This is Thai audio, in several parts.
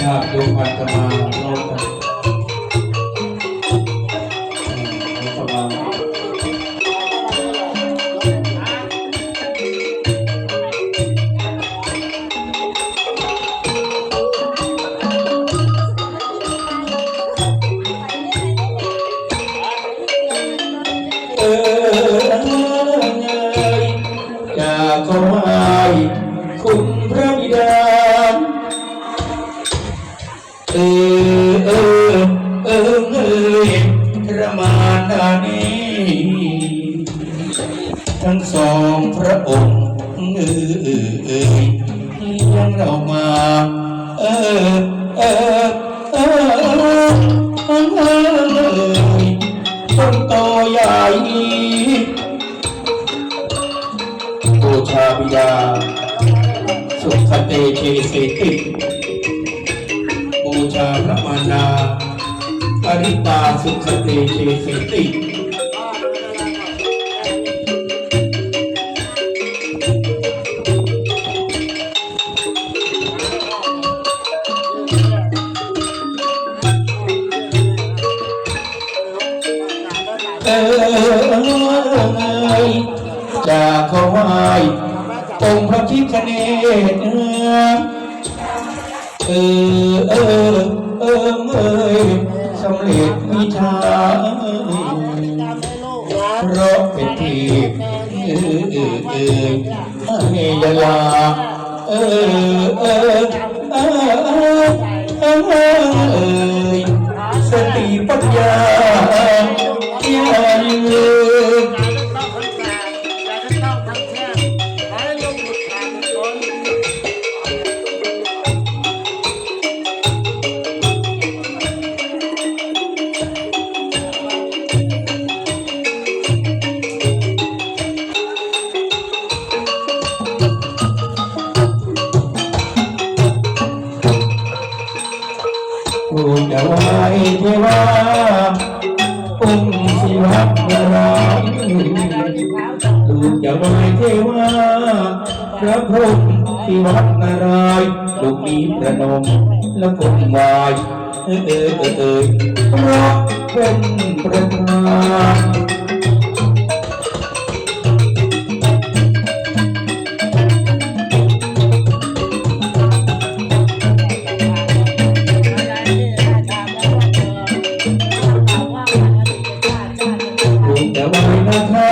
ภาพโยมอาตมาโลกกัน อยากขอไหว้คุณพระบิดาเออเออเออเอยพระมารดานี้ทั้งสองพระองค์เออเออเอยเลี้ยงเรามา เออ บูชาบิดาสุขเตเชเสติบูชาพระมารดาปริตาสุขเตเชเสติเอยจะขอไหว้ องค์พระพิฆเนศเออเออเออเอยสำเร็จวิชาเพราะเป็นทีเออเออเออเฮยลาเออเออเออเออ ผู้าไหวเทวาองค์ศิวะนารายลูกจะไหวเทวาพระพรหมศิวัดนารายลูกนี้ประนมแล้วก้มไหวเออเออเออเออเพราะเป็นประธาน จะไว้นะคะ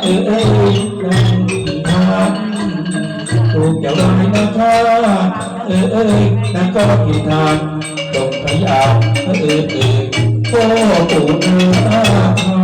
เออเออนั่งทานลูกจะไว้นะคะเออเออนั่นก็ผิดทางตกพยาเออเออเออโอ้ปู่นาคานักราชพระ